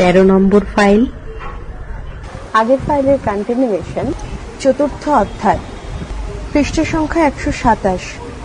তেরো নম্বর ফাইল। আগের ফাইলের কন্টিনিউয়েশন চতুর্থ অধ্যায়। পৃষ্ঠ সংখ্যা একশো সাতাশ।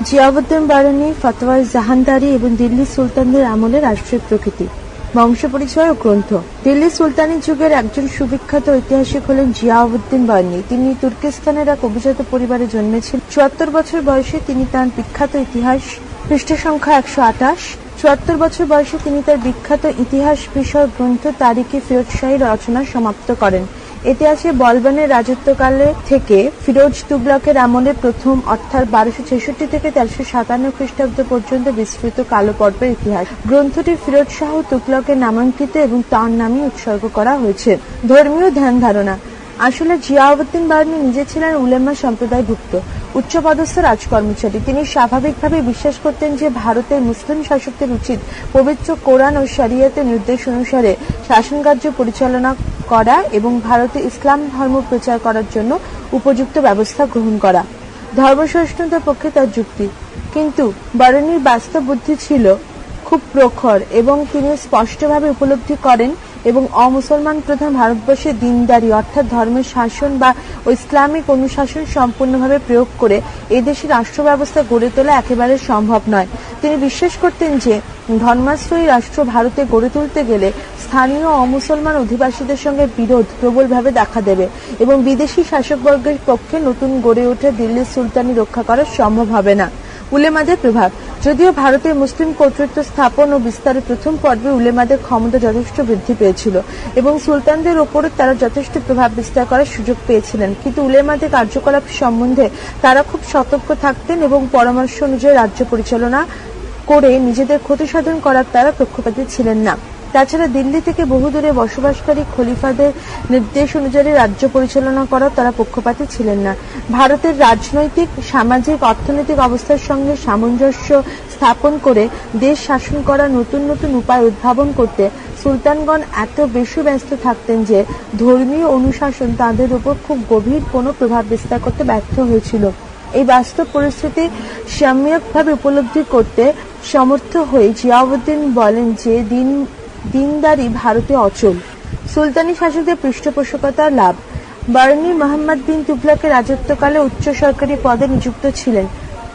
জিয়াউদ্দিন বারানি ফতোয়ার জাহানদারি এবং দিল্লি সুলতানদের আমলে রাষ্ট্রের প্রকৃতি। বংশ পরিচয় ও গ্রন্থ। দিল্লি সুলতানি যুগের একজন সুবিখ্যাত ঐতিহাসিক হলেন জিয়াউদ্দিন বার্নি তিনি তুর্কিস্তানের এক অভিজাত পরিবারে জন্মেছিলেন। চুয়াত্তর বছর বয়সে তিনি তার বিখ্যাত ইতিহাস পৃষ্ঠ সংখ্যা একশো আঠাশ চুয়াত্তর বছর বয়সে তিনি তার বিখ্যাত ইতিহাস বিষয়ক গ্রন্থ তারিখে ফিরোজশাহী রচনা সমাপ্ত করেন। এতে আছে বলবানের রাজত্বকালে থেকে ফিরোজ তুগলকের আমলে প্রথম, অর্থাৎ বারোশো ছেষট্টি থেকে তেরোশো সাতান্ন খ্রিস্টাব্দ পর্যন্ত বিস্তৃত কালো পর্বের ইতিহাস। গ্রন্থটি ফিরোজ শাহ তুগলকের নামাঙ্কিত এবং তার নামে উৎসর্গ করা হয়েছে। ধর্মীয় ধ্যান ধারণা। আসলে জিয়াউদ্দিন বার্নি নিজে ছিলেন উলেমা সম্প্রদায়ভুক্ত। উচ্চপদস্থ রাজকর্মচারী। তিনি স্বাভাবিকভাবে বিশ্বাস করতেন যে ভারতের মুসলিম শাসকদের উচিত পবিত্র কোরআন ও শরিয়তের নির্দেশ অনুসারে শাসনকার্য পরিচালনা করা এবং ভারতে ইসলাম ধর্ম প্রচার করার জন্য উপযুক্ত ব্যবস্থা গ্রহণ করা। ধর্মসহিষ্ণুতার পক্ষে তার যুক্তি। কিন্তু বারণীর বাস্তব বুদ্ধি ছিল খুব প্রখর এবং তিনি স্পষ্টভাবে উপলব্ধি করেন এবং অমুসলমান প্রধান ভারতবর্ষে দিনদারি, অর্থাৎ ধর্মের শাসন বা ইসলামিক অনুশাসন সম্পূর্ণভাবে প্রয়োগ করে এদেশের রাষ্ট্র ব্যবস্থা গড়ে তোলা একেবারে সম্ভব নয়। তিনি বিশ্বাস করতেন যে ধর্মাশ্রয়ী রাষ্ট্র ভারতে গড়ে তুলতে গেলে স্থানীয় অমুসলমান অধিবাসীদের সঙ্গে বিরোধ প্রবলভাবে দেখা দেবে এবং বিদেশি শাসকবর্গের পক্ষে নতুন গড়ে ওঠে দিল্লির সুলতানি রক্ষা করা সম্ভব হবে না। উলেমাদের প্রভাব। যদিও ভারতে মুসলিম কর্তৃত্ব স্থাপন ও বিস্তারের প্রথম পর্বে উলেমাদের ক্ষমতা যথেষ্ট বৃদ্ধি পেয়েছিল এবং সুলতানদের ওপরে তারা যথেষ্ট প্রভাব বিস্তার করার সুযোগ পেয়েছিলেন। কিন্তু উলেমাদের কার্যকলাপ সম্বন্ধে তারা খুব সতর্ক থাকতেন এবং পরামর্শ অনুযায়ী রাজ্য পরিচালনা করে নিজেদের ক্ষতি সাধন করার তারা পক্ষপাতী ছিলেন না। তাছাড়া দিল্লি থেকে বহুদূরে বসবাসকারী খলিফাদের নির্দেশ অনুযায়ী রাজ্য পরিচালনা করা তারা পক্ষপাতী ছিলেন না। ভারতের রাজনৈতিক, সামাজিক, অর্থনৈতিক অবস্থার সঙ্গে সামঞ্জস্য স্থাপন করে দেশ শাসন করা নতুন নতুন উপায় উদ্ভাবন করতে সুলতানগণ এত বেশি ব্যস্ত থাকতেন যে ধর্মীয় অনুশাসন তাদের উপর খুব গভীর কোনো প্রভাব বিস্তার করতে ব্যর্থ হয়েছিল। এই বাস্তব পরিস্থিতি সম্যকভাবে উপলব্ধি করতে সমর্থ হয়ে জিয়াউদ্দিন বলেন যে দিন দিনদারি ভারতে অচল। সুলতানি শাসকদের পৃষ্ঠপোষকতার লাভ। বার্নি মোহাম্মদ বিন তুগলকের রাজত্বকালে উচ্চ সরকারি পদে নিযুক্ত ছিলেন।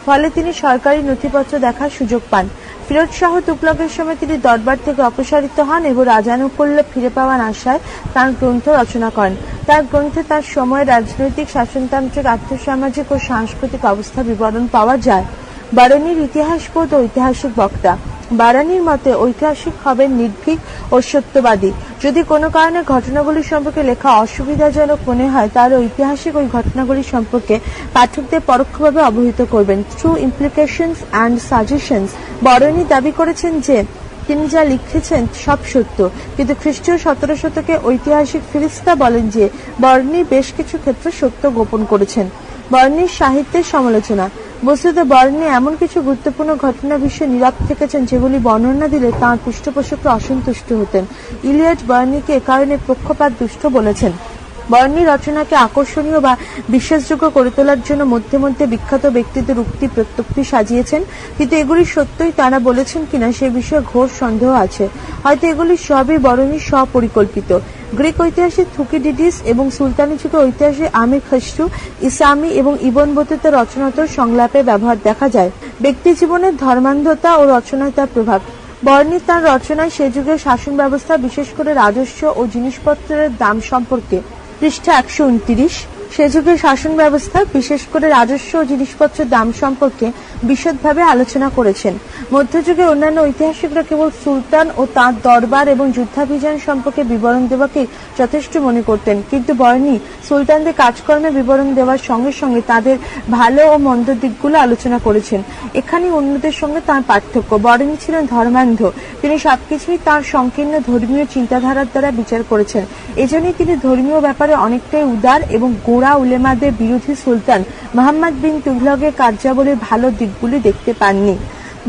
ফলে তিনি সরকারি নথিপত্র দেখার সুযোগ পান। ফিরোজ শাহ তুগলকের সময় তিনি দরবার থেকে অপসারিত হন এবং রাজানুকূল্য ফিরে পাওয়ার আশায় তার গ্রন্থ রচনা করেন। তার গ্রন্থে তার সময় রাজনৈতিক, শাসনতান্ত্রিক, আর্থসামাজিক ও সাংস্কৃতিক অবস্থা বিবরণ পাওয়া যায়। বারানির ইতিহাসবোধ ও ঐতিহাসিক বক্তা। বারানির মতে, ঐতিহাসিক হবেন নির্ভীক ও সত্যবাদী। যদি কোনো কারণে ঘটনাগুলি সম্পর্কে লেখা অসুবিধাজনক মনে হয়, তাহলে ঐতিহাসিক ওই ঘটনাগুলি সম্পর্কে পাঠকদের পরোক্ষভাবে অবহিত করবেন। Through implications and suggestions Barani দাবি করেছেন যে, তিনি যা লিখেছেন সব সত্য। কিন্তু খ্রিস্টীয় সতেরো শতকে ঐতিহাসিক ফিরিস্তা বলেন যে বর্ণী বেশ কিছু ক্ষেত্রে সত্য গোপন করেছেন। বর্ণীর সাহিত্যের সমালোচনা বস্তুত বর্ণে এমন কিছু গুরুত্বপূর্ণ ঘটনা বিষয়ে নীরব থেকেছেন যেগুলি বর্ণনা দিলে তাঁর পৃষ্ঠপোষকরা অসন্তুষ্ট হতেন। ইলিয়ট বার্নিকে এ কারণে পক্ষপাত দুষ্ট বলেছেন। বর্ণী রচনাকে আকর্ষণীয় বা বিশ্বাসযোগ্য করে তোলার জন্য মধ্যে মধ্যে বিখ্যাত ব্যক্তিদের উক্তি প্রত্যুক্তি সাজিয়েছেন, কিন্তু এগুলি সত্যই তারা বলেছেন কিনা সে বিষয়ে ঘোর সন্দেহ আছে। হয়তো এগুলি সবই বরণী স্বপরিকল্পিত। গ্রিক ঐতিহাসিক থুকিডিডিস এবং সুলতানি যুগে ঐতিহাসিক আমির খসরু, ইসামি এবং ইবন বতীতে রচনাতর সংলাপে ব্যবহার দেখা যায়। ব্যক্তি জীবনের ধর্মান্ধতা ও রচনায় তার প্রভাব। বর্ণী তার রচনায় সে যুগের শাসন ব্যবস্থা, বিশেষ করে রাজস্ব ও জিনিসপত্রের দাম সম্পর্কে। পৃষ্ঠা একশো উনত্রিশ। সে যুগের শাসন ব্যবস্থা, বিশেষ করে রাজস্ব ও জিনিসপত্রের দাম সম্পর্কে বিশদভাবে আলোচনা করেছেন। মধ্যযুগে অন্যান্য ঐতিহাসিকরা কেবল সুলতান ও তাঁর দরবার এবং যুদ্ধাভিযান সম্পর্কে বিবরণ দেওয়াকে যথেষ্ট মনে করতেন। কিন্তু বর্ণী সুলতানদের কাজকর্মে বিবরণ দেওয়ার সঙ্গে সঙ্গে তাদের ভালো ও মন্দ দিকগুলো আলোচনা করেছেন। এখানে অন্যদের সঙ্গে তার পার্থক্য। বর্ণী ছিলেন ধর্মান্ধ। তিনি সবকিছুই তার সংকীর্ণ ধর্মীয় চিন্তাধারার দ্বারা বিচার করেছেন। এজন্যই তিনি ধর্মীয় ব্যাপারে অনেকটাই উদার এবং গোড়া উলেমাদের বিরোধী সুলতান মোহাম্মদ বিন তুঘলকের কার্যাবলীর ভালো দিকগুলি দেখতে পাননি।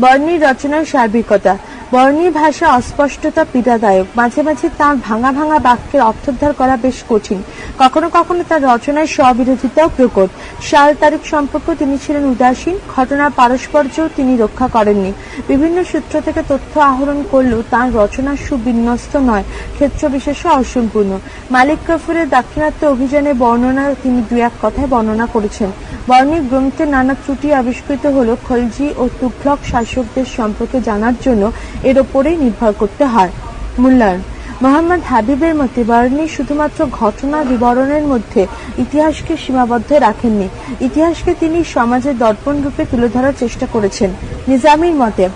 বর্ণির রচনার সার্বিকতা বর্ণীর ভাষা অস্পষ্টতা পীড়াদায়ক। মাঝে মাঝে তাঁর ভাঙা ভাঙা বাক্যের অর্থোদ্ধার করা বেশ কঠিন। কখনো কখনো তার রচনায় স্ববিরোধিতাও প্রকট। সাল তারিখ সম্পর্ক তিনি ছিলেন উদাসীন, ঘটনার পারস্পর্যও তিনি রক্ষা করেননি। বিভিন্ন সূত্র থেকে তথ্য আহরণ করলেও তার রচনা সুবিন্যস্ত নয় ক্ষেত্র বিশেষে অসম্পূর্ণ। মালিক কাফুরের দাক্ষিণাত্য অভিযানে বর্ণনা তিনি দু এক কথায় বর্ণনা করেছেন। বর্ণিক গ্রন্থে নানা ত্রুটি আবিষ্কৃত হল খলজি ও তুঘলক শাসকদের সম্পর্কে জানার জন্য এর ওপরেই নির্ভর করতে হয়। মূল্যায়ন মোহাম্মদ হাবিবের মতে বার্নি শুধুমাত্র ঘটনা বিবরণের মধ্যে ইতিহাসকে সীমাবদ্ধ রাখেননি। ইতিহাসকে তিনি সমাজের দর্পণ রূপে তুলে ধরার চেষ্টা করেছেন। নিজামীর মতে,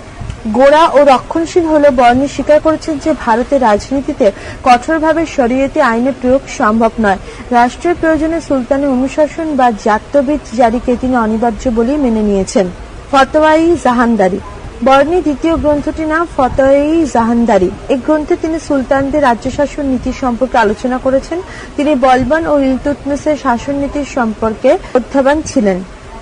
গোড়া ও রক্ষণশীল হলে বর্ণি স্বীকার করেছেন যে ভারতের রাজনীতিতে কঠোরভাবে শরীয়তি আইনের প্রয়োগ সম্ভব নয়। রাষ্ট্রের প্রয়োজনে সুলতানের অনুশাসন বা জাত্যবিদ জারিকে তিনি অনিবার্য বলেই মেনে নিয়েছেন। ফতোয়াই জাহানদারি। বর্ণী দ্বিতীয় গ্রন্থটির নাম ফতেই জাহানদারি। এই গ্রন্থে তিনি সুলতানদের রাজ্য শাসন নীতি সম্পর্কে আলোচনা করেছেন। তিনি বলবান ও ইলতুতমিসের শাসন নীতির সম্পর্কে অধ্যাবান ছিলেন।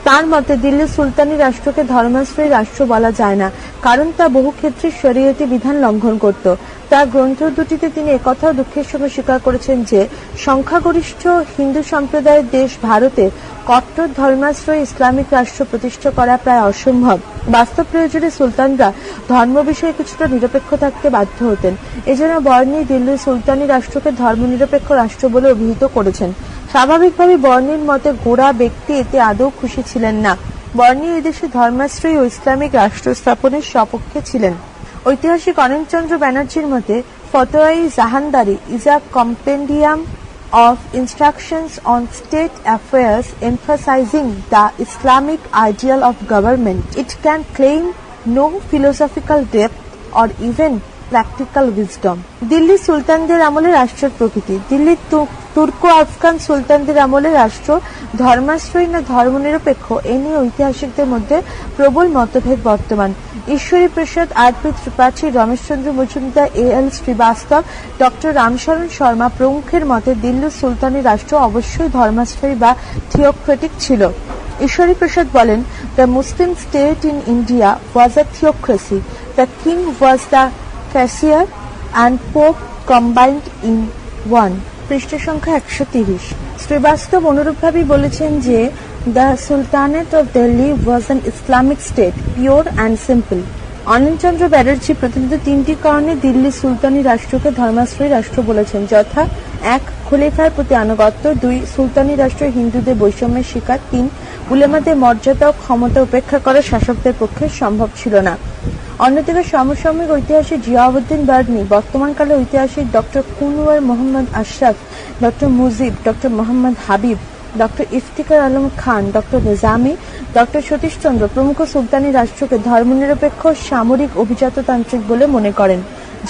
তার মতে, দিল্লি সুলতানি রাষ্ট্রকে ধর্মাশ্রয়ী রাষ্ট্র বলা যায় না, কারণ তা বহু ক্ষেত্রে শরীয়তি বিধান লঙ্ঘন করত। তার গ্রন্থ দুটিতে তিনি একথাও দুঃখের সঙ্গে স্বীকার করেছেন যে, সংখ্যাগরিষ্ঠ হিন্দু সম্প্রদায়ের দেশ ভারতে কট্টর ধর্মাশ্রয় ইসলামিক রাষ্ট্র প্রতিষ্ঠা করা প্রায় অসম্ভব। বাস্তব প্রয়োজনে সুলতানরা ধর্ম বিষয়ে কিছুটা নিরপেক্ষ থাকতে বাধ্য হতেন। এজন্য বর্ণী দিল্লির সুলতানি রাষ্ট্রকে ধর্মনিরপেক্ষ রাষ্ট্র বলে অভিহিত করেছেন। স্বাভাবিকভাবে বর্ণির মতে গোড়া ব্যক্তি এতে আদৌ খুশি ছিলেন না। বর্ণী এদেশে ধর্মাশ্রয় ও ইসলামিক রাষ্ট্র স্থাপনের সপক্ষে ছিলেন। ঐতিহাসিক অনিলচন্দ্র ব্যানার্জির মতে, Fatawa-i Jahandari is a compendium of instructions on state affairs emphasizing the Islamic ideal of government it can claim no philosophical depth or even practical wisdom Delhi সুলতানদের আমলে রাষ্ট্রের প্রকৃতি। দিল্লির তুক তুর্কো আফগান সুলতানদের আমলে রাষ্ট্র, ধর্মাশ্রয়ী না ধর্মনিরপেক্ষ, এ নিয়ে ঐতিহাসিকদের মধ্যে প্রবল মতভেদ বর্তমান। Ishwari Prasad RP Tripathi Rameshchandra Majumdar, A L Srivastava, doctor Ramsharan Sharma প্রমুখের মতে দিল্লি সুলতানি রাষ্ট্র অবশ্যই ধর্মাশ্রয়ী বা থিওক্রেটিক ছিল। ঈশ্বরী প্রসাদ বলেন the Muslim state in India was a theocracy the king was the Caesar and pope combined in one পৃষ্ঠ সংখ্যা একশো তিরিশ। শ্রীবাস্তব অনুরূপভাবেই বলেছেন যে, the sultanate of Delhi was an Islamic state, pure and simple. Anilchandra Banerjee প্রতিনিধিত তিনটি কারণে দিল্লি সুলতানি রাষ্ট্রকে ধর্মাশ্রয়ী রাষ্ট্র বলেছেন, যথা, এক, খলিফার প্রতি আনুগত্য, দুই, সুলতানি রাষ্ট্র হিন্দুদের বৈষম্যের শিকার, তিন, উলেমাদের মর্যাদা ও ক্ষমতা উপেক্ষা করা শাসকদের পক্ষে সম্ভব ছিল না। অন্যদিকে সমসাময়িক ঐতিহাসিক জিয়াউদ্দিন বার্নি বর্তমানকালে ঐতিহাসিক doctor Kunwar Mohammad Ashraf, doctor Mujib, doctor Mohammad Habib, doctor Iftikhar Alam Khan, doctor Nizami, doctor Satishchandra প্রমুখ সুলতানি রাষ্ট্রকে ধর্মনিরপেক্ষ, সামরিক, অভিজাততান্ত্রিক বলে মনে করেন,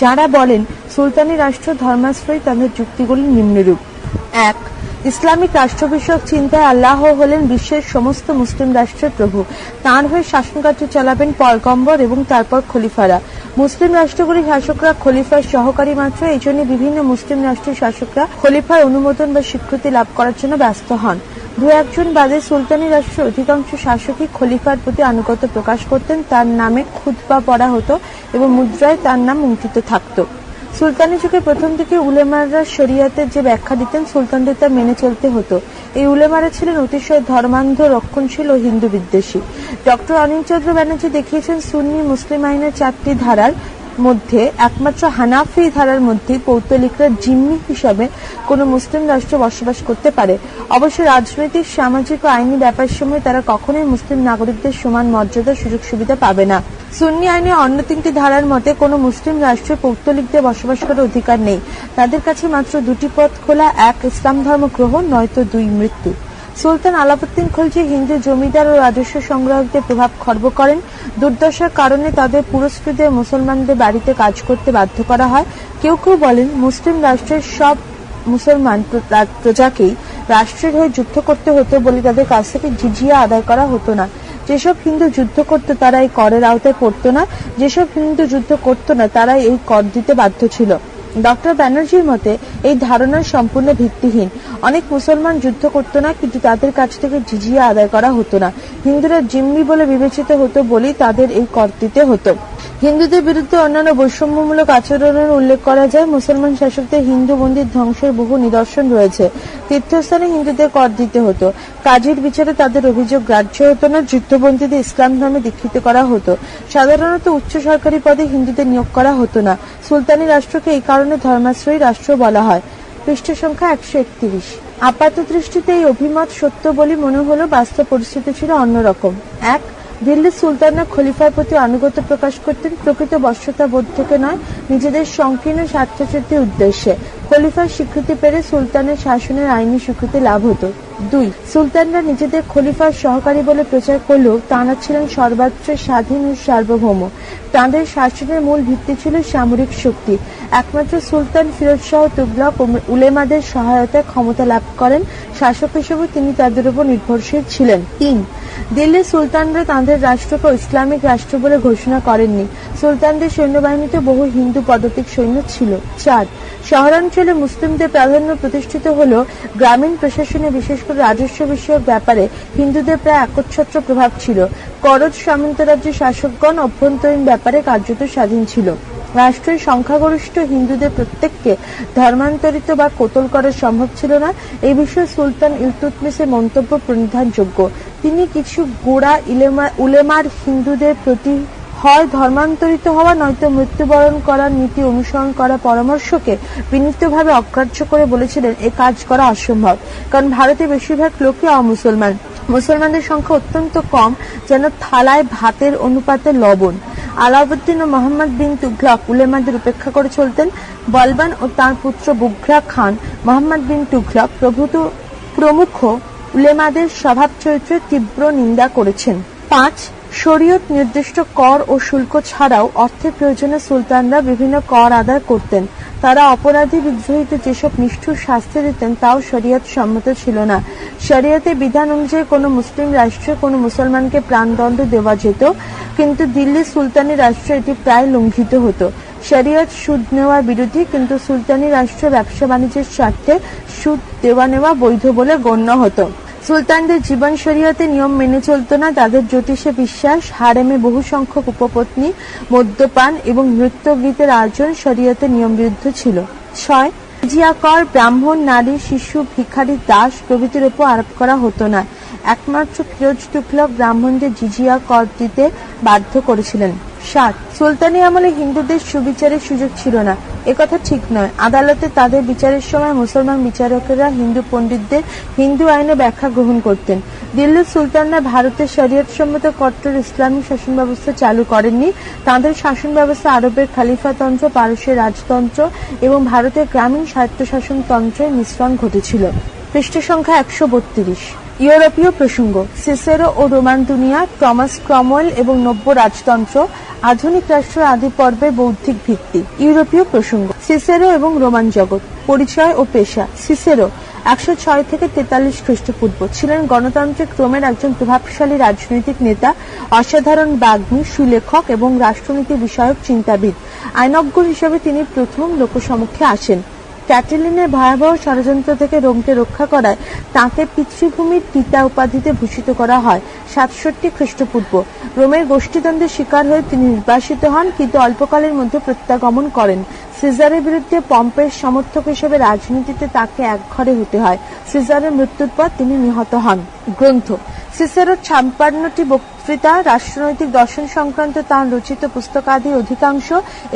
যারা বলেন সুলতানি রাষ্ট্র ধর্মাশ্রয়ী তাদের যুক্তিগুলি নিম্নরূপ। এক ইসলামিক রাষ্ট্র বিষয়ক চিন্তায় আল্লাহ হলেন বিশ্বের সমস্ত মুসলিম রাষ্ট্রের প্রভু। তাঁর হয়ে শাসনকার্য চালাবেন পয়গম্বর এবং তারপর খলিফারা। মুসলিম রাষ্ট্রগুলির শাসকরা খলিফার সহকারী মাত্র, এই জন্য বিভিন্ন মুসলিম রাষ্ট্রের শাসকরা খলিফার অনুমোদন বা স্বীকৃতি লাভ করার জন্য ব্যস্ত হন। দু একজন বাদে সুলতানি রাষ্ট্রের অধিকাংশ শাসকই খলিফার প্রতি আনুগত্য প্রকাশ করতেন, তার নামে খুতবা পড়া হতো এবং মুদ্রায় তার নাম অঙ্কিত থাকতো। সুলতানি যুগে প্রথম দিকে উলেমাররা শরিয়াতের যে ব্যাখ্যা দিতেন, সুলতানদের তা মেনে চলতে হতো। এই উলেমারা ছিলেন অতিশয় ধর্মান্ধ, রক্ষণশীল ও হিন্দু বিদ্বেষী। ডক্টর অনিল চন্দ্র ব্যানার্জি দেখিয়েছেন, সুন্নি মুসলিম আইনের চারটি ধারার মধ্যে একমাত্র হানাফি ধারার মধ্যে পৌত্তলিকরা জিম্মি হিসাবে কোনো মুসলিম রাষ্ট্র বসবাস করতে পারে। অবশ্য রাজনৈতিক, সামাজিক ও আইনি ব্যাপার সময় তারা কখনোই মুসলিম নাগরিকদের সমান মর্যাদা, সুযোগ সুবিধা পাবে না। সুন্নি আইনে অন্য তিনটি ধারার মতে কোনো মুসলিম রাষ্ট্রে পৌত্তলিকদের বসবাস করার অধিকার নেই। তাদের কাছে মাত্র দুটি পথ খোলা, এক ইসলাম ধর্ম গ্রহণ, নয়তো দুই মৃত্যু। সুলতান আলাউদ্দিন খলজি হিন্দু জমিদার ও রাজস্ব সংগ্রাহকদের প্রভাব খর্ব করেন। দুর্দশার কারণে তাদের পুরস্কৃতদের মুসলমানদের বাড়িতে কাজ করতে বাধ্য করা হয়। কেউ কেউ বলেন, মুসলিম রাষ্ট্রের সব মুসলমান প্র- প্রজাকেই রাষ্ট্রের হয়ে যুদ্ধ করতে হতো বলে তাদের কাছ থেকে জিজিয়া আদায় করা হতো না। যেসব হিন্দু যুদ্ধ করত, তারা এই করের আওতায় পড়তো না। যেসব হিন্দু যুদ্ধ করতো না, তারা এই কর দিতে বাধ্য ছিল। ডক্টর ব্যানার্জির মতে, এই ধারণা সম্পূর্ণ ভিত্তিহীন। অনেক মুসলমান যুদ্ধ করতো না, কিন্তু তাদের কাছ থেকে জিজিয়া আদায় করা হতো না। হিন্দুরা জিম্মি বলে বিবেচিত হতো বলেই তাদের এই কর দিতে হতো। হিন্দুদের বিরুদ্ধে অন্যান্য বৈষম্যমূলক আচরণের উল্লেখ করা যায়, মুসলমান শাসকদের হিন্দু মন্দির ধ্বংসের বহু নিদর্শন রয়েছে। তীর্থস্থানে হিন্দুদের কর দিতে হতো। কাজের বিচারে তাদের অভিযোগ গ্রাহ্য হতো না, যুদ্ধবন্দীদের ইসলাম ধর্মে দীক্ষিত করা হতো। সাধারণত উচ্চ সরকারি পদে হিন্দুদের নিয়োগ করা হতো না। সুলতানি রাষ্ট্রকে এই কারণে ধর্মাশ্রয়ী রাষ্ট্র বলা হয়। পৃষ্ঠ সংখ্যা একশো একত্রিশ। আপাত দৃষ্টিতে এই অভিমত সত্য বলে মনে হলো বাস্তব পরিস্থিতি ছিল অন্যরকম। এক, দিল্লির সুলতানরা খলিফার প্রতি আনুগত্য প্রকাশ করতেন প্রকৃত বশ্যতা বোধ থেকে নয়, নিজেদের সংকীর্ণ স্বার্থ উদ্দেশ্যে। খলিফার স্বীকৃতি পেরে সুলতানের শাসনের আইনি স্বীকৃতি লাভ হতো। দুই, সুলতানরা নিজেদের খলিফার সহকারী বলে প্রচার করলেও তাঁরা ছিলেন সর্বাত্র স্বাধীন ও সার্বভৌম। তাঁদের শাসনের মূল ভিত্তি ছিল সামরিক শক্তি। একমাত্র সুলতান ফিরোজ শাহ তুগলক উলেমাদের সহায়তায় ক্ষমতা লাভ করেন। শাসক হিসেবে তিনি তাদের উপর নির্ভরশীল ছিলেন। তিন, দিল্লির সুলতানরা তাঁদের রাষ্ট্রকে ইসলামিক রাষ্ট্র বলে ঘোষণা করেননি। সুলতানদের সৈন্যবাহিনীতে বহু হিন্দু পদাতিক সৈন্য ছিল। চার, শহরাঞ্চলে মুসলিমদের প্রাধান্য প্রতিষ্ঠিত হলেও গ্রামীণ প্রশাসনে বিশেষ করে রাজস্ব বিষয়ক ব্যাপারে হিন্দুদের প্রায় একচ্ছত্র প্রভাব ছিল। করজ সামন্তরাজ্যের শাসকগণ অভ্যন্তরীণ ব্যাপারে কার্যত স্বাধীন ছিল। রাষ্ট্রের সংখ্যাগরিষ্ঠ হিন্দুদের প্রত্যেককে ধর্মান্তরিত বা কোতল করা সম্ভব ছিল না, এ বিষয়ে সুলতান ইলতুতমিসের মন্তব্য প্রণিধানযোগ্য। তিনি কিছু গোড়া উলেমার হিন্দুদের প্রতি হয় ধর্মান্তরিত হওয়া, নয়তো মৃত্যুবরণ করার নীতি অনুসরণ করা পরামর্শকে বিনীতভাবে অগ্রাহ্য করে বলেছিলেন এ কাজ করা অসম্ভব। কারণ ভারতে বেশিরভাগ লোকই অমুসলমান। মুসলমানদের সংখ্যা অত্যন্ত কম, যেন থালায় ভাতের অনুপাতে লবণ। আলাউদ্দিন ও মোহাম্মদ বিন তুঘলক উলেমাদের উপেক্ষা করে চলতেন বলবান ও তার পুত্র বুঘরা খান মোহাম্মদ বিন তুঘলক প্রভূত প্রমুখ উলেমাদের স্বভাব চরিত্রের তীব্র নিন্দা করেছেন। পাঁচ শরীয়ত নির্দিষ্ট কর ও শুল্ক ছাড়াও অর্থের প্রয়োজনে সুলতানরা বিভিন্ন কর আদায় করতেন। তারা অপরাধী বিদ্রোহীতে যেসব নিষ্ঠুর শাস্তি দিতেন, তাও শরীয়ত সম্মত ছিল না। শরীয়তে বিধান অনুযায়ী কোনো মুসলিম রাষ্ট্রে কোনো মুসলমানকে প্রাণদণ্ড দেওয়া যেত, কিন্তু দিল্লি সুলতানি রাষ্ট্র এটি প্রায় লঙ্ঘিত হতো। শরীয়ত সুদ নেওয়ার বিরোধী কিন্তু সুলতানি রাষ্ট্র ব্যবসা বাণিজ্যের স্বার্থে সুদ দেওয়া নেওয়া বৈধ বলে গণ্য হতো। সুলতানদের জীবন শরীয়তে নিয়ম মেনে চলত না। তাদের জ্যোতিষে বিশ্বাস, হারেমে বহু সংখ্যক উপপত্নী, মদ্যপান এবং নৃত্য গীতের আয়োজন শরীয়তে নিয়ম বিরুদ্ধ ছিল। ছয় জিয়া কর ব্রাহ্মণ, নারী, শিশু, ভিখারি, দাস প্রভৃতির উপর আরোপ করা হতো না। একমাত্র ফিরোজ টুকলক ব্রাহ্মণদের জিজিয়া কর দিতে বাধ্য করেছিলেন। সাত, সুলতানি আমলে হিন্দুদের সুবিচারের সুযোগ ছিল না। একথা ঠিক নয়। আদালতে তাদের বিচারের সময় মুসলমান বিচারকেরা হিন্দু পণ্ডিতদের হিন্দু আইনে ব্যাখ্যা গ্রহণ করতেন। দিল্লির সুলতানরা ভারতের শরীয়ত সম্মত কট্টর ইসলামী শাসন ব্যবস্থা চালু করেননি। তাদের শাসন ব্যবস্থা আরবের খালিফাতন্ত্র, পারস্যের রাজতন্ত্র এবং ভারতের গ্রামীণ স্বায়ত্তশাসন তন্ত্রের মিশ্রণ ঘটেছিল। পৃষ্ঠ সংখ্যা একশো বত্রিশ। ইউরোপীয় প্রসঙ্গ, সিসেরো ও রোমান দুনিয়া, টমাস ক্রমওয়েল এবং নব্য রাজতন্ত্র আধুনিক রাষ্ট্র আদি পর্বের বৌদ্ধিক ভিত্তি, ইউরোপীয় প্রসঙ্গ। সিসেরো এবং রোমান জগৎ, পরিচয় ও পেশা। সিসেরো একশো ছয় থেকে তেতাল্লিশ খ্রিস্টপূর্ব ছিলেন গণতান্ত্রিক ক্রমের একজন প্রভাবশালী রাজনৈতিক নেতা, অসাধারণ বাগ্মী, সুলেখক এবং রাষ্ট্রনীতি বিষয়ক চিন্তাবিদ। আইনজ্ঞ হিসেবে তিনি প্রথম লোকসমক্ষে আসেন। ক্যাটেলিনের ভয়াবহ ষড়যন্ত্র থেকে রোমকে রক্ষা করায় তাঁকে পিতৃভূমির টিতা উপাধিতে ভূষিত করা হয়, সাতষট্টি খ্রিস্টপূর্ব। রোমের গোষ্ঠীদ্বন্দ্বের শিকার হয়ে তিনি নির্বাসিত হন, কিন্তু অল্পকালের মধ্যে প্রত্যাগমন করেন। সিজারের বিরুদ্ধে পম্পের সমর্থক হিসেবে রাজনীতিতে তাকে একঘরে হতে হয়। সিজারের মৃত্যুর পর তিনি নিহত হন। গ্রন্থ। সিসেরোর ছাপ্পান্নটি বক্তৃতা, রাষ্ট্রনৈতিক দর্শন সংক্রান্ত তাঁর রচিত পুস্তকাদির অধিকাংশ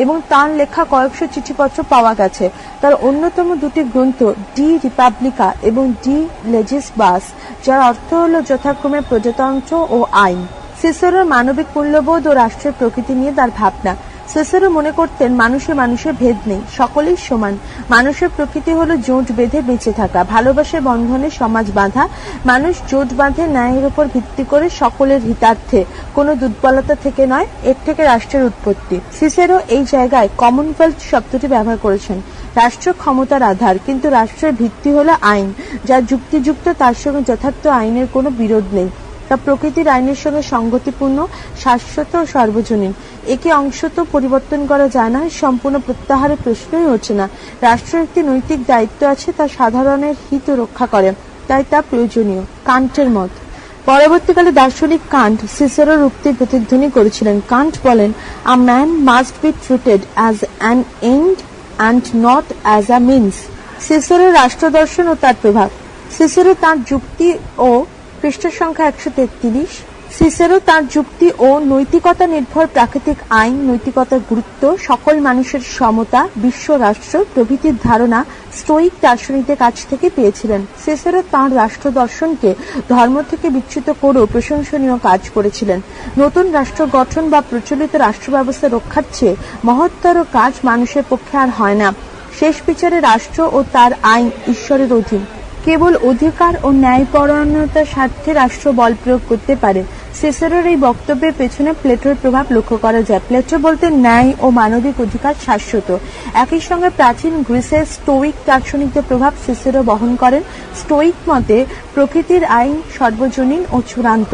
এবং তাঁর লেখা কয়েকশো চিঠিপত্র পাওয়া গেছে। তার অন্যতম দুটি গ্রন্থ, ডি রিপাবলিকা এবং ডি লেজিস বাস, যার অর্থ হল যথাক্রমে প্রজাতন্ত্র ও আইন। সিসরের মানবিক মূল্যবোধ ও রাষ্ট্রের প্রকৃতি নিয়ে তার ভাবনা। সেসেরও মনে করতেন মানুষে মানুষের ভেদ নেই, সকলেই সমান। মানুষের প্রকৃতি হলো জোট বেঁধে বেঁচে থাকা ভালোবাসার বন্ধনে সমাজ বাঁধা। মানুষ জোট বাঁধে ন্যায়ের উপর ভিত্তি করে সকলের হিতার্থে, কোনো দুর্বলতা থেকে নয়, এর থেকে রাষ্ট্রের উৎপত্তি। সিসেরও এই জায়গায় কমনওয়েলথ শব্দটি ব্যবহার করেছেন। রাষ্ট্র ক্ষমতার আধার, কিন্তু রাষ্ট্রের ভিত্তি হলো আইন, যা যুক্তিযুক্ত তার সঙ্গে যথার্থ আইনের কোনো বিরোধ নেই। তা প্রকৃতির আইনের সঙ্গে সঙ্গতিপূর্ণ শাশ্বত ও সর্বজনীন। একে অংশত পরিবর্তন করা যায় না, সম্পূর্ণ প্রত্যাহারের প্রশ্নই হচ্ছে না। রাষ্ট্রের একটি নৈতিক দায়িত্ব আছে, তা সাধারণের হিত রক্ষা করে, তাই তা প্রয়োজনীয়। কান্টের মত। পরবর্তীকালে দার্শনিক কান্ট সিসেরোর উক্তির প্রতিধ্বনি করেছিলেন। কান্ট বলেন a man must be treated as an end and not as a means সিসেরোর রাষ্ট্রদর্শন ও তার প্রভাব। সিসেরো তাঁর যুক্তি ও পৃষ্ঠ সংখ্যা একশো তেত্রিশ। সিসেরো তার যুক্তি ও নৈতিকতা নির্ভর প্রাকৃতিক আইন, নৈতিকতার গুরুত্ব, সকল মানুষের সমতা, বিশ্ব রাষ্ট্র, প্রভৃতির ধারণা, স্টোইক দার্শনিকদের কাছ থেকে পেয়েছিলেন। সিসেরো তাঁর রাষ্ট্র দর্শনকে ধর্ম থেকে বিচ্যুত করেও প্রশংসনীয় কাজ করেছিলেন। নতুন রাষ্ট্র গঠন বা প্রচলিত রাষ্ট্র ব্যবস্থা রক্ষার চেয়ে মহত্তর কাজ মানুষের পক্ষে আর হয় না। শেষ বিচারে রাষ্ট্র ও তার আইন ঈশ্বরের অধীন। কেবল অধিকার ও ন্যায়পরায়ণতার স্বার্থে রাষ্ট্র বল প্রয়োগ করতে পারে। সিসেরোর এই বক্তব্যের পেছনে প্লেটোর প্রভাব লক্ষ্য করা যায়। প্লেটো বলতে ন্যায় ও মানবিক অধিকার শাশ্বত। একই সঙ্গে প্রাচীন গ্রিসের স্টোইক দার্শনিকদের প্রভাব সেসেরো বহন করেন। স্টোইক মতে, প্রকৃতির আইন সর্বজনীন ও চূড়ান্ত।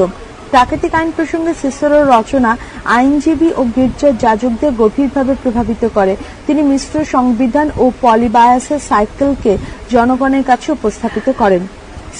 প্রাকৃতিক আইন প্রসঙ্গে সিসেরোর রচনা আইনজীবী ও গির্জার যাজকদের গভীরভাবে প্রভাবিত করে। তিনি মিশ্র সংবিধান ও পলিবায়াসের সাইকেলকে জনগণের কাছে উপস্থাপিত করেন।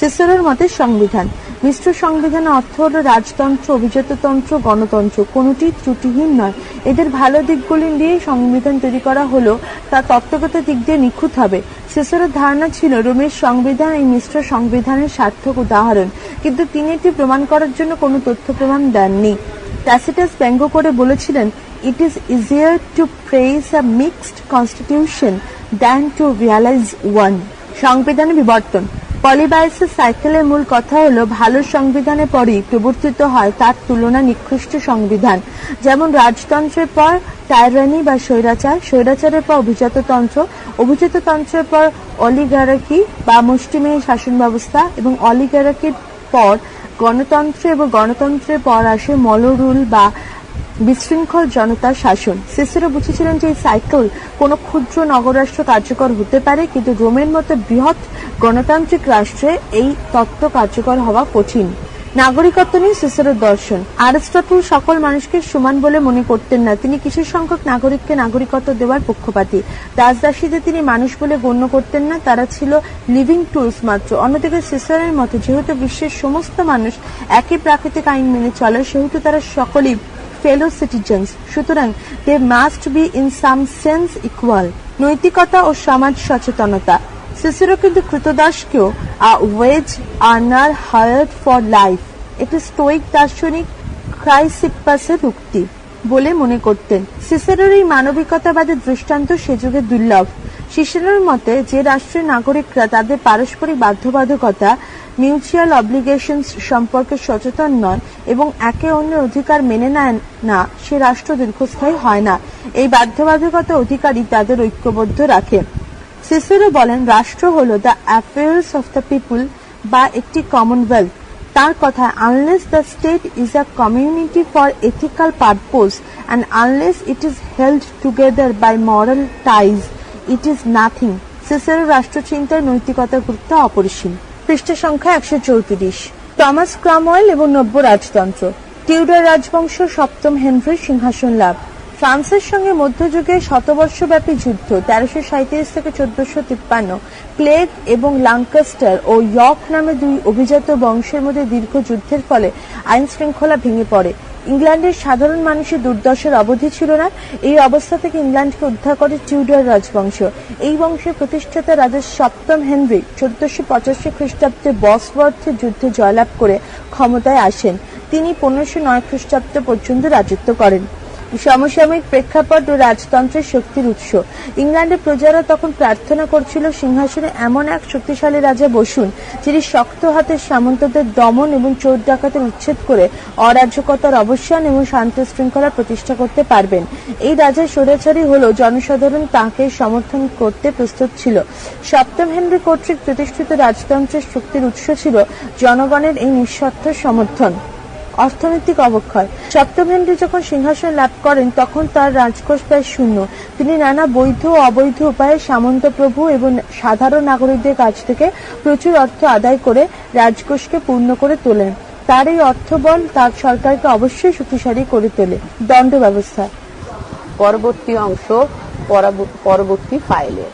সিসেরোর মতে সংবিধান মিশ্র সংবিধানের অর্থ হল রাজতন্ত্র, অভিজাততন্ত্র, গণতন্ত্র। কোনোটি ত্রুটিহীন নয়। এদের ভালো দিকগুলি দিয়ে সংবিধান তৈরি করা হলো, তা তত্ত্বগত দিক দিয়ে নিখুঁত হবে। সিসেরোর ধারণা ছিল, রোমের সংবিধান এই মিশ্র সংবিধানের সার্থক উদাহরণ। কিন্তু তিনি এটি প্রমাণ করার জন্য কোনো তথ্য প্রমাণ দেননি। ট্যাসিটাস ব্যঙ্গ করে বলেছিলেন it is easier to press a mixed constitution than to realise one সংবিধানে বিবর্তন। পলিবাইসের সাইকেলের মূল কথা হলো, ভালো সংবিধানের পরই প্রবর্তিত হয় তার তুলনা নিকৃষ্ট সংবিধান। যেমন রাজতন্ত্রের পর টাইরানি বা স্বৈরাচার, স্বৈরাচারের পর অভিজাততন্ত্র, অভিজাততন্ত্রের পর অলিগারাকি বা মুষ্টিমেয় শাসন ব্যবস্থা এবং অলিগারাকির পর গণতন্ত্র এবং গণতন্ত্রের পর আসে মলরুল বা বিশৃঙ্খল জনতার শাসন। সিসেরো বুঝেছিলেন যে এই সাইকেল কোনো ক্ষুদ্র নগরাষ্ট্র কার্যকর হতে পারে, কিন্তু রোমের মতো বৃহৎ গণতান্ত্রিক রাষ্ট্রে এই তত্ত্ব কার্যকর হওয়া কঠিন। নাগরিকত্ব নিয়ে সিসেরোর দর্শন। আরিস্টটল সকল মানুষকে সমান বলে মনে করতেন না। তিনি কিছু সংখ্যক নাগরিককে নাগরিকত্ব দেওয়ার পক্ষপাতী? দাসদাসীদের তিনি মানুষ বলে গণ্য করতেন না। তারা ছিল লিভিং টুলস মাত্র। অন্যদিকে সিসেরের মতে, যেহেতু বিশ্বের সমস্ত মানুষ একই প্রাকৃতিক আইন মেনে চলে সেহেতু তারা সকলেই ফেলো সিটিজেন্স সুতরাং they must be in some sense equal নৈতিকতা ও সমাজ সচেতনতা। সিসিরো কিন্তু কৃতদাসকেও a wage earner hired for life একটি স্টোইক দার্শনিক ক্রাইসিপ্পাসের উক্তি বলে মনে করতেন। সিসেরোর এই মানবিকতাবাদের দৃষ্টান্ত সে যুগে দুর্লভ। সিসেরোর মতে যে রাষ্ট্রের নাগরিকরা তাদের পারস্পরিক বাধ্যবাধকতা মিউচুয়াল অব্লিগেশনস সম্পর্কে সচেতন নয় এবং একে অন্যের অধিকার মেনে নেয় না, সে রাষ্ট্র দীর্ঘস্থায়ী হয় না। এই বাধ্যবাধকতা অধিকারী তাদের ঐক্যবদ্ধ রাখে। সিসেরো বলেন, রাষ্ট্র হল the affairs of the people বা একটি কমনওয়েলথ তার কথায় unless the state is a community for ethical purpose and unless it is held together by moral ties it is nothing Cicero রাষ্ট্রচিন্তার নৈতিকতার গুরুত্ব অপরিসীম। পৃষ্ঠ সংখ্যা একশো চৌত্রিশ। টমাস ক্রামওয়েল এবং নব্য রাজতন্ত্র। টিউডার রাজবংশ সপ্তম হেনরির সিংহাসন লাভ। ফ্রান্সের সঙ্গে মধ্যযুগে শতবর্ষব্যাপী যুদ্ধ, তেরোশো সাঁত্রিশ থেকে চোদ্দশো তিপ্পান্ন। প্লেগ এবং লাঙ্কাস্টার ও ইয়ক নামে দুই অভিজাত বংশের মধ্যে দীর্ঘ যুদ্ধের ফলে আইন শৃঙ্খলা ভেঙে পড়ে। ইংল্যান্ডের সাধারণ মানুষের দুর্দশার অবধি ছিল না। এই অবস্থা থেকে ইংল্যান্ডকে উদ্ধার করে টিউডার রাজবংশ। এই বংশের প্রতিষ্ঠাতা রাজা সপ্তম হেনরি চোদ্দশো পঁচাশি খ্রিস্টাব্দে বসওয়ার্থের যুদ্ধে জয়লাভ করে ক্ষমতায় আসেন। তিনি পনেরোশো নয় খ্রিস্টাব্দ পর্যন্ত রাজত্ব করেন। সমসাময়িক প্রেক্ষাপট ও রাজতন্ত্রের শক্তির উৎস। ইংল্যান্ডের প্রজারা তখন প্রার্থনা করছিল, সিংহাসনে এমন এক শক্তিশালী রাজা বসুন, যিনি শক্ত হাতের সামন্তদের দমন এবং চোর ডাকাতের উচ্ছেদ করে অরাজ্যকতার অবসান এবং শান্তি শৃঙ্খলা প্রতিষ্ঠা করতে পারবেন। এই রাজার স্বৈরাচারী হলেও জনসাধারণ, তাকে সমর্থন করতে প্রস্তুত ছিল। সপ্তম হেনরি কর্তৃক প্রতিষ্ঠিত রাজতন্ত্রের শক্তির উৎস ছিল জনগণের এই নিঃস্বার্থ সমর্থন। অর্থনৈতিক অবক্ষয়। সপ্তম হেনরি যখন সিংহাসন লাভ করেন, তখন তার রাজকোষ প্রায় শূন্য। তিনি নানা বৈধ ও অবৈধ উপায়ে সামন্ত প্রভু এবং সাধারণ নাগরিকদের কাছ থেকে প্রচুর অর্থ আদায় করে রাজকোষকে পূর্ণ করে তোলেন। তার এই অর্থবল তার সরকারকে অবশ্যই শক্তিশালী করে তোলে। দণ্ড ব্যবস্থা। পরবর্তী অংশ পরবর্তী ফাইলে